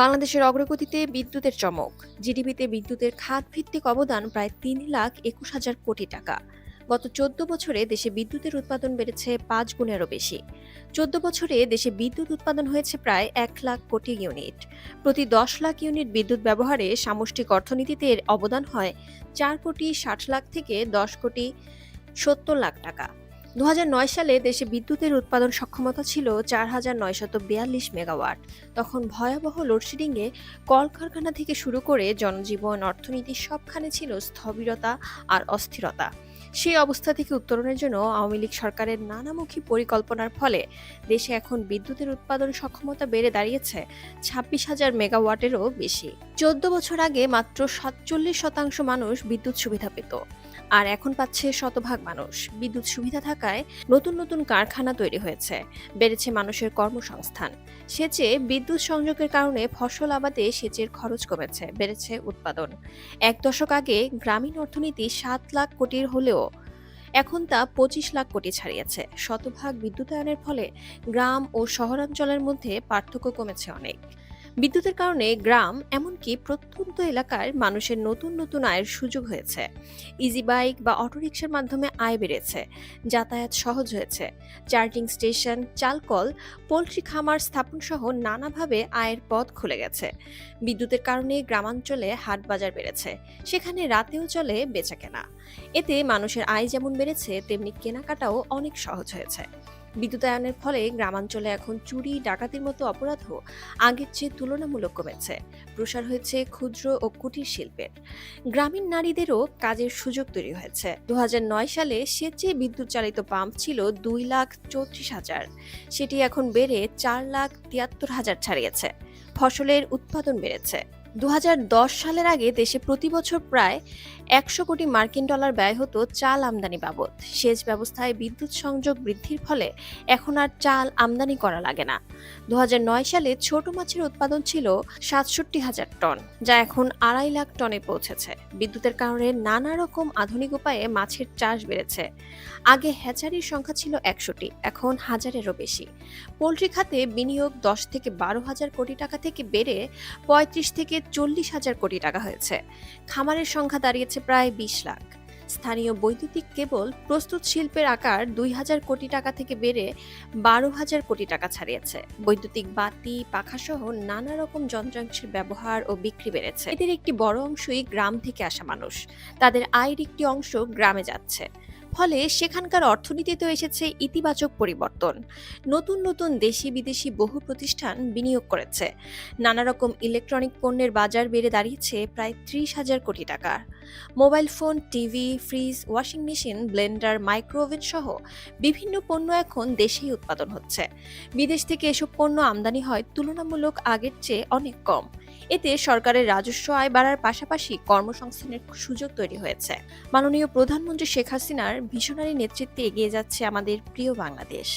বাংলাদেশের অগ্রগতিতে বিদ্যুতের চমক। জিডিপিতে বিদ্যুতের খাত ভিত্তিক অবদান প্রায় তিন লাখ একুশ হাজার কোটি টাকা। গত চোদ্দ বছরে দেশে বিদ্যুতের উৎপাদন বেড়েছে পাঁচ গুণেরও বেশি। চোদ্দ বছরে দেশে বিদ্যুৎ উৎপাদন হয়েছে প্রায় এক লাখ কোটি ইউনিট। প্রতি দশ লাখ ইউনিট বিদ্যুৎ ব্যবহারে সামষ্টিক অর্থনীতিতে অবদান হয় চার কোটি ষাট লাখ থেকে দশ কোটি সত্তর লাখ টাকা। দু হাজার নয় সালে দেশে বিদ্যুতের উৎপাদন সক্ষমতা ছিল চার হাজার নয়শত বিয়াল্লিশ মেগাওয়াট। তখন ভয়াবহ লোডশেডিংয়ে কলকারখানা থেকে শুরু করে জনজীবন অর্থনীতি সবখানে ছিল স্থবিরতা আর অস্থিরতা। সেই অবস্থা থেকে উত্তরণের জন্য আওয়ামী লীগ সরকারের নানামুখী পরিকল্পনার ফলে দেশে এখন বিদ্যুতের উৎপাদন সক্ষমতা বেড়ে দাঁড়িয়েছে, ছাব্বিশ হাজার মেগাওয়াটেরও বেশি। চোদ্দ বছর আগে মাত্র সাতচল্লিশ শতাংশ মানুষ বিদ্যুৎ সুবিধা পেত, আর এখন পাচ্ছে শতভাগ মানুষ। বিদ্যুৎ সুবিধা থাকায় নতুন নতুন কারখানা তৈরি হয়েছে, বেড়েছে মানুষের কর্মসংস্থান। সেচে বিদ্যুৎ সংযোগের কারণে ফসল আবাদে সেচের খরচ কমেছে, বেড়েছে উৎপাদন। এক দশক আগে গ্রামীণ অর্থনীতি সাত লাখ কোটির হলেও এখন তা পঁচিশ লাখ কোটি ছাড়িয়েছে। শতভাগ বিদ্যুতায়নের ফলে গ্রাম ও শহরাঞ্চলের মধ্যে পার্থক্য কমেছে অনেক। বিদ্যুতের কারণে গ্রাম এমনকি প্রত্যন্ত এলাকার মানুষের নতুন নতুন আয়ের সুযোগ হয়েছে। ইজি বাইক বা অটোরিকশার মাধ্যমে আয় বেড়েছে, যাতায়াত সহজ হয়েছে। চার্জিং স্টেশন চালকল, পোলট্রি খামার স্থাপন সহ নানাভাবে আয়ের পথ খুলে গেছে। বিদ্যুতের কারণে গ্রামাঞ্চলে হাট বাজার বেড়েছে, সেখানে রাতেও চলে বেচাকেনা। এতে মানুষের আয় যেমন বেড়েছে, তেমনি কেনাকাটাও অনেক সহজ হয়েছে। বিদ্যুতায়নের ফলে গ্রামাঞ্চলে এখন চুরি, ডাকাতির মতো অপরাধও আগের চেয়ে তুলনামূলক কমেছে। প্রসার হয়েছে ক্ষুদ্র ও কুটির শিল্পের। গ্রামীণ নারীদেরও কাজের সুযোগ তৈরি হয়েছে। দু হাজার নয় সালে সেচে বিদ্যুৎ চালিত পাম্প ছিল দুই লাখ চৌত্রিশ হাজার। সেটি এখন বেড়ে চার লাখ তিয়াত্তর হাজার ছাড়িয়েছে। ফসলের উৎপাদন বেড়েছে। দু হাজার দশ সালের আগে দেশে প্রতি বছর প্রায় একশো কোটি মার্কিন ডলার ব্যয় হতো চাল আমদানি বাবদ। সেচ ব্যবস্থায় বিদ্যুৎ সংযোগ বৃদ্ধির ফলে এখন আর চাল আমদানি করা লাগে না। দু হাজার নয় সালে ছোট মাছের উৎপাদন ছিল সাতষট্টি হাজার টন, যা এখন আড়াই লাখ টনে পৌঁছেছে। বিদ্যুতের কারণে নানা রকম আধুনিক উপায়ে মাছের চাষ বেড়েছে। আগে হ্যাচারির সংখ্যা ছিল একশোটি, এখন হাজারেরও বেশি। পোলট্রি খাতে বিনিয়োগ দশ থেকে বারো হাজার কোটি টাকা থেকে বেড়ে পঁয়ত্রিশ থেকে চল্লিশ হাজার কোটি টাকা হয়েছে। খামারের সংখ্যা দাঁড়িয়েছে প্রায় বিশ লাখ। স্থানীয় বৈদ্যুতিক কেবল প্রস্তুত শিল্পের আকার দুই হাজার কোটি টাকা থেকে বেড়ে বারো হাজার কোটি টাকা ছাড়িয়েছে। বৈদ্যুতিক বাতি, পাখাসহ নানা রকম যন্ত্রাংশের ব্যবহার ও বিক্রি বেড়েছে। এদের একটি বড় অংশই গ্রাম থেকে আসা মানুষ। তাদের আয়ের একটি অংশ গ্রামে যাচ্ছে। ফলে সেখানকার অর্থনীতিতেও এসেছে ইতিবাচক পরিবর্তন। নতুন নতুন দেশি বিদেশি বহু প্রতিষ্ঠান বিনিয়োগ করেছে। নানা রকম ইলেকট্রনিক পণ্যের বাজার বেড়ে দাঁড়িয়েছে প্রায় ত্রিশ হাজার কোটি টাকা। Mobile phone, TV, fridge, washing machine, blender, micro oven সহ বিভিন্ন পণ্য এখন দেশেই উৎপাদন হচ্ছে। বিদেশ থেকে এসব পণ্য আমদানি হয় তুলনামূলক আগের চেয়ে অনেক কম। এতে সরকারের রাজস্ব আয় বাড়ার পাশাপাশি কর্মসংস্থানের সুযোগ তৈরি হয়েছে। মাননীয় প্রধানমন্ত্রী শেখ হাসিনার ভিশনারি নেতৃত্বে এগিয়ে যাচ্ছে আমাদের প্রিয় বাংলাদেশ।